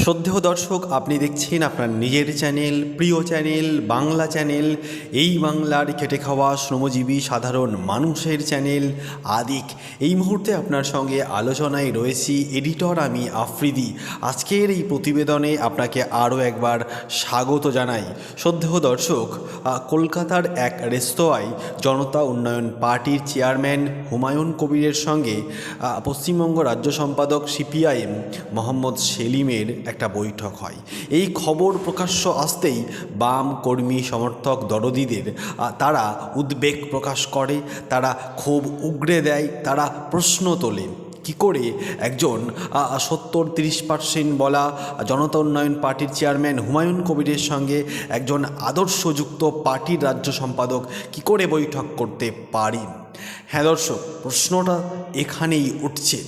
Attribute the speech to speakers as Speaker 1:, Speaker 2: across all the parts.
Speaker 1: শ্রদ্ধেয় দর্শক, আপনি দেখছেন আপনার নিজের চ্যানেল, প্রিয় চ্যানেল, বাংলা চ্যানেল। এই বাংলার খেটে খাওয়া শ্রমজীবী সাধারণ মানুষের চ্যানেল আদিক। এই মুহূর্তে আপনার সঙ্গে আলোচনায় রয়েছি এডিটর আমি আফ্রিদি। আজকের এই প্রতিবেদনে আপনাকে আরও একবার স্বাগত জানাই। শ্রদ্ধেয় দর্শক কলকাতার এক রেস্তোরাঁয় জনতা উন্নয়ন পার্টির চেয়ারম্যান হুমায়ুন কবিরের সঙ্গে পশ্চিমবঙ্গ রাজ্য সম্পাদক সিপিআইএম মোহাম্মদ সেলিমের একটা বৈঠক হয়। এই খবর প্রকাশ্য আসতেই বাম কর্মী সমর্থক দরদিদের তারা উদ্বেগ প্রকাশ করে, তারা ক্ষোভ উগড়ে দেয়, তারা প্রশ্ন তোলে। কি করে একজন সত্তর তিরিশ পার্সেন্ট বলা জনতা উন্নয়ন পার্টির চেয়ারম্যান হুমায়ুন কবিরের সঙ্গে একজন আদর্শযুক্ত পার্টির রাজ্য সম্পাদক কি করে বৈঠক করতে পারি? হ্যাঁ দর্শক, প্রশ্নটা এখানেই উঠছে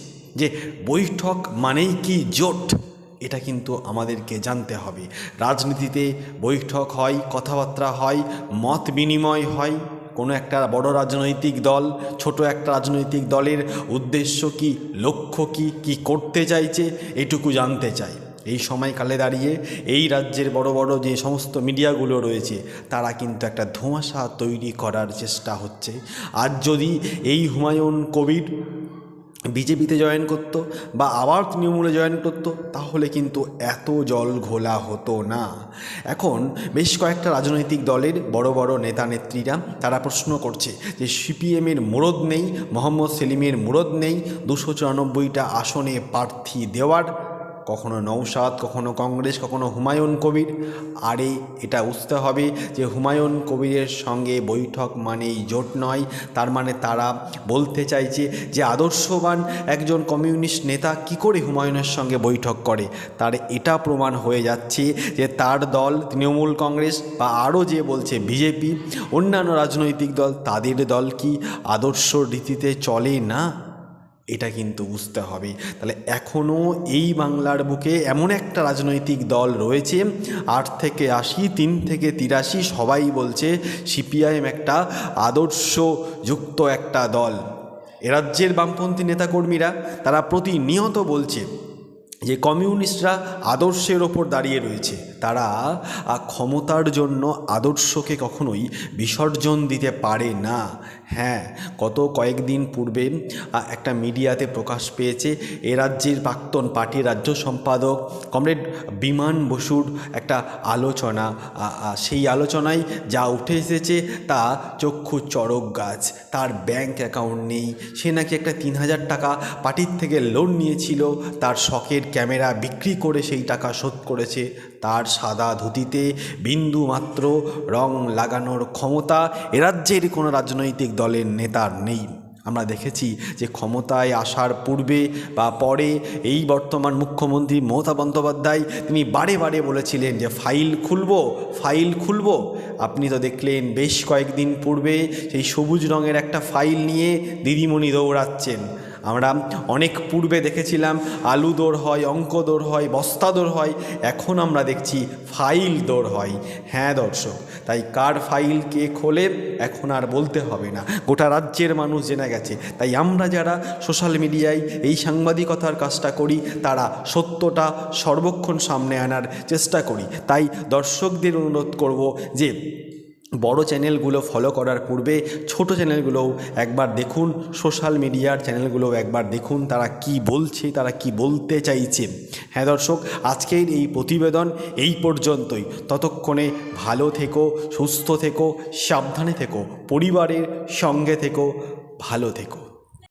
Speaker 1: যে বৈঠক মানেই কি জোট? এটা কিন্তু আমাদেরকে জানতে হবে। রাজনীতিতে বৈঠক হয়, কথাবার্তা হয়, মত বিনিময় হয়। কোনো একটা বড় রাজনৈতিক দল, ছোট একটা রাজনৈতিক দলের উদ্দেশ্য কি, লক্ষ্য কি কি করতে চাইছে, এটুকু জানতে চাই। এই সময়কালে দাঁড়িয়ে এই রাজ্যের বড় বড় যে সমস্ত মিডিয়াগুলো রয়েছে, তারা কিন্তু একটা ধোঁয়াশা তৈরি করার চেষ্টা হচ্ছে। আর যদি এই হুমায়ুন কবির বিজেপিতে জয়েন করত বা আবার তৃণমূলে জয়েন করত, তাহলে কিন্তু এত জল ঘোলা হতো না। এখন বেশ কয়েকটা রাজনৈতিক দলের বড় বড় নেতা নেত্রীরা তারা প্রশ্ন করছে যে সিপিএমের মুরদ নেই, মোহাম্মদ সেলিমের মুরদ নেই, দুশো চুরানব্বইটা আসনে প্রার্থী দেওয়ার কখনো নৌসাদ কখনো কংগ্রেস, কখনো হুমায়ুন কবির। আরে এটা বুঝতে হবে যে হুমায়ুন কবিরের সঙ্গে বৈঠক মানেই জোট নয়, তার মানে তারা বলতে চাইছে যে আদর্শবান একজন কমিউনিস্ট নেতা কি করে হুমায়ুনের সঙ্গে বৈঠক করে? তার এটা প্রমাণ হয়ে যাচ্ছে যে তার দল তৃণমূল কংগ্রেস বা আরও যে বলছে বিজেপি, অন্যান্য রাজনৈতিক দল, তাদের দল কি আদর্শ রীতিতে চলে না? এটা কিন্তু বুঝতে হবে। তাহলে এখনও এই বাংলার বুকে এমন একটা রাজনৈতিক দল রয়েছে, আট থেকে আশি, তিন থেকে তিরাশি, সবাই বলছে সিপিআইএম একটা আদর্শযুক্ত একটা দল। রাজ্যের বামপন্থী নেতাকর্মীরা, তারা প্রতিনিয়ত বলছে যে কমিউনিস্টরা আদর্শের ওপর দাঁড়িয়ে রয়েছে। তারা ক্ষমতার জন্য আদর্শকে কখনোই বিসর্জন দিতে পারে না। হ্যাঁ গত কয়েকদিন পূর্বে একটা মিডিয়াতে প্রকাশ পেয়েছে, এ রাজ্যের প্রাক্তন পার্টির রাজ্য সম্পাদক কমরেড বিমান বসুর একটা আলোচনা। সেই আলোচনায় যা উঠে এসেছে তা চক্ষু চড়ক গাছ, তার ব্যাংক অ্যাকাউন্ট নেই। সে নাকি একটা তিন হাজার টাকা পার্টির থেকে লোন নিয়েছিল, তার শখের ক্যামেরা বিক্রি করে সেই টাকা শোধ করেছে, তার সাদা ধুতিতে বিন্দু মাত্র রং লাগানোর ক্ষমতা এ রাজ্যের কোনো রাজনৈতিক দলের নেতার নেই। আমরা দেখেছি যে ক্ষমতায় আসার পূর্বে বা পরে এই বর্তমান মুখ্যমন্ত্রী মমতা বন্দ্যোপাধ্যায় তিনি বারে বারে বলেছিলেন যে, ফাইল খুলব, ফাইল খুলবো। আপনি তো দেখলেন বেশ কয়েকদিন পূর্বে সেই সবুজ রঙের একটা ফাইল নিয়ে দিদিমণি দৌড়াচ্ছেন। আমরা অনেক পূর্বে দেখেছিলাম, আলু দৌড় হয়, অঙ্ক দৌড় হয়, বস্তা দৌড় হয়, এখন আমরা দেখছি ফাইল দৌড় হয়। হ্যাঁ দর্শক, তাই কার ফাইল কে খোলে এখন আর বলতে হবে না। গোটা রাজ্যের মানুষ জেনে গেছে। তাই আমরা যারা সোশ্যাল মিডিয়ায় এই সাংবাদিকতার কাজটা করি, তারা সত্যটা সর্বক্ষণ সামনে আনার চেষ্টা করি। তাই দর্শকদের অনুরোধ করব যে বড় চ্যানেলগুলো ফলো করার পূর্বে ছোট চ্যানেলগুলোও একবার দেখুন সোশ্যাল মিডিয়ার চ্যানেলগুলোও একবার দেখুন, তারা কি বলছে, তারা কি বলতে চাইছে। হ্যাঁ দর্শক, আজকের এই প্রতিবেদন এই পর্যন্তই। ততক্ষণে ভালো থেকো, সুস্থ থেকো, সাবধানে থেকো, পরিবারের সঙ্গে থেকো, ভালো থেকো।